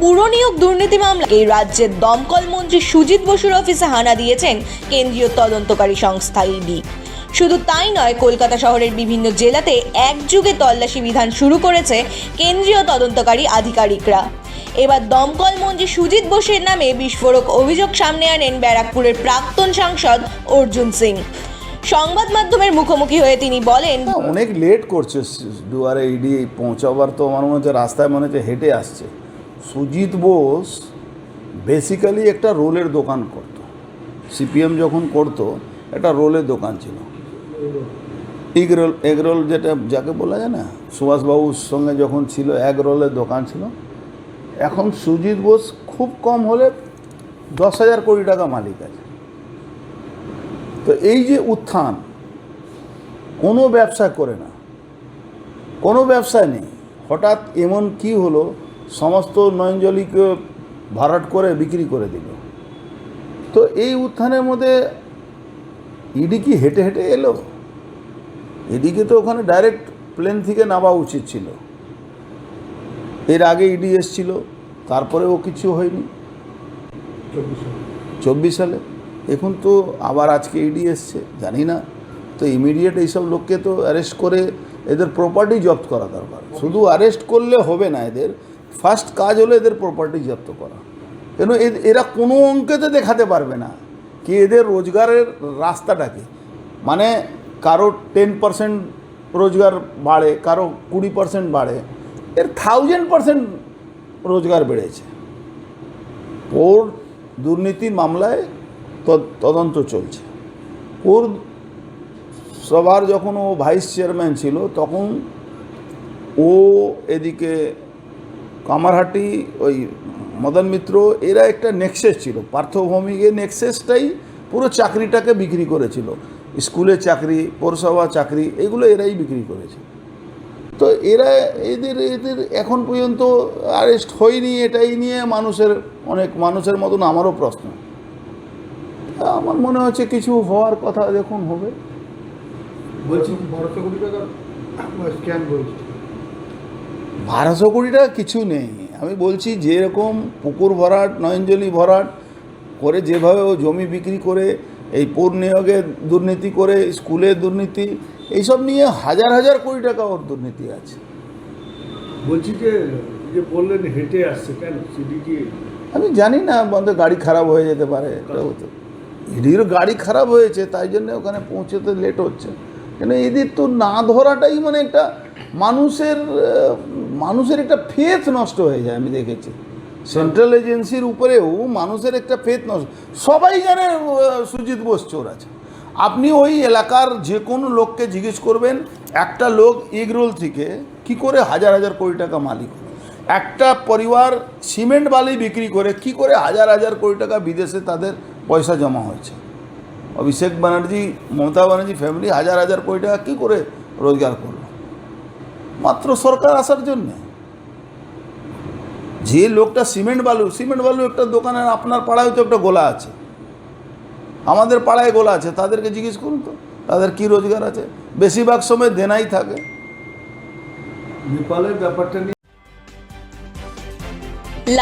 পুরনিয়োগ দুর্নীতি মামলায় রাজ্যের দমকল মন্ত্রী সুজিত বসুর অফিসে হানা দিয়েছেন কেন্দ্রীয় তদন্তকারী সংস্থা ইডি। শুধু তাই নয়, কলকাতা শহরের বিভিন্ন জেলাতে একযুগে তল্লাশি বিধান শুরু করেছে কেন্দ্রীয় তদন্তকারী আধিকারিকরা। এবার দমকল মন্ত্রী সুজিত বসুর নামে বিস্ফোরক অভিযোগ সামনে আনেন ব্যারাকপুরের প্রাক্তন সাংসদ অর্জুন সিং। সংবাদ মাধ্যমের মুখোমুখি হয়ে তিনি বলেন, অনেক লেট করছে, দুয়ারে ইডি পৌঁছাবার তো আমার মনে হচ্ছে রাস্তায় মনে হচ্ছে হেঁটে আসছে। সুজিত বোস বেসিক্যালি একটা রোলের দোকান করতো। সিপিএম যখন করতো, একটা রোলের দোকান ছিল। এগ রোল এগ রোল যেটা, যাকে বলা যায় না সুভাষবাবুর সঙ্গে যখন ছিল এগ রোলের দোকান ছিল। এখন সুজিত বোস খুব কম হলে দশ হাজার কোটি টাকা মালিক আছে। তো এই যে উত্থান, কোনো ব্যবসা করে না। কোনো ব্যবসায় নেই। হঠাৎ এমন কি হলো সমস্ত নয়নজলিকে ভাড়াট করে বিক্রি করে দিল। তো এই উত্থানের মধ্যে ইডি কি হেঁটে হেঁটে এলো? ইডিকে তো ওখানে ডাইরেক্ট প্লেন থেকে নামা উচিত ছিল। এর আগে ইডি এসছিল তারপরেও কিছু হয়নি। চব্বিশ সালে। এখন তো আবার আজকে ইডি এসছে জানি না। তো ইমিডিয়েট এইসব লোককে তো অ্যারেস্ট করে এদের প্রপার্টি জব্দ করা দরকার। শুধু অ্যারেস্ট করলে হবে না এদের ফার্স্ট কাজ হলো এদের প্রপার্টি জব্দ করা। কেন এরা কোনো অঙ্কেতে দেখাতে পারবে না কি এদের রোজগারের রাস্তাটাকে। মানে কারও টেন পার্সেন্ট রোজগার বাড়ে, কারও কুড়ি পার্সেন্ট বাড়ে, এর থাউজেন্ড পার্সেন্ট রোজগার বেড়েছে। ওর দুর্নীতি মামলায় তদ- তদন্ত চলছে। ওর সবার যখন ও ভাইস চেয়ারম্যান ছিল, তখন ও এদিকে কামারহাটি, ওই মদন মিত্র, এরা একটা নেক্সেস ছিল। পার্থভৌমিকের নেক্সেসটাই পুরো চাকরিটাকে বিক্রি করেছিল। স্কুলের চাকরি, পৌরসভা চাকরি, এগুলো এরাই বিক্রি করেছে। তো এরা এদের এদের এখন পর্যন্ত অ্যারেস্ট হয়নি এটাই নিয়ে মানুষের অনেক, মানুষের মতন আমারও প্রশ্ন। আমার মনে হচ্ছে কিছু হওয়ার কথা দেখুন, হবে। বলছি বারোশো কোটি টাকা স্ক্যাম করেছে। বারোশো কোটি টাকা কিছু নেই। আমি বলছি যেরকম পুকুর ভরাট নয়নজলি ভরাট করে যেভাবে ও জমি বিক্রি করে এই পৌর নিয়োগে দুর্নীতি করে স্কুলে দুর্নীতি এইসব নিয়ে হাজার হাজার কোটি টাকা ওর দুর্নীতি আছে। বলছি যে যে বললেন হেঁটে আসছে কেন? সিডি কি আমি জানি না বন্ধ গাড়ি খারাপ হয়ে যেতে পারে। ইডির গাড়ি খারাপ হয়েছে তাই জন্য ওখানে পৌঁছতে লেট হচ্ছে। কেন এদের তো না ধরাটাই মানে একটা মানুষের মানুষের একটা ফেথ নষ্ট হয়ে যায়, আমি দেখেছি। সেন্ট্রাল এজেন্সির উপরেও মানুষের একটা ফেথ নষ্ট, সবাই জানে সুজিত বোস চোর আছে। আপনি ওই এলাকার যে কোনো লোককে জিজ্ঞেস করবেন, একটা লোক এগরোল থেকে কি করে হাজার হাজার কোটি টাকা মালিক একটা পরিবার সিমেন্ট বালি বিক্রি করে কি করে হাজার হাজার কোটি টাকা বিদেশে তাদের পয়সা জমা হয়েছে? অভিষেক ব্যানার্জি, মমতা ব্যানার্জি ফ্যামিলি হাজার হাজার কোটি টাকা কী করে রোজগার করল মাত্র সরকার আসার জন্য। যে লোকটা সিমেন্ট বালু সিমেন্ট বালু একটা দোকানের আপনার পাড়ায় তো একটা গোলা আছে। আমাদের পাড়ায় গোলা আছে, তাদেরকে জিজ্ঞেস করুন তো, তাদের কি রোজগার আছে? বেশিরভাগ সময় দেনাই থাকে। নেপালের ব্যাপারটা নিয়ে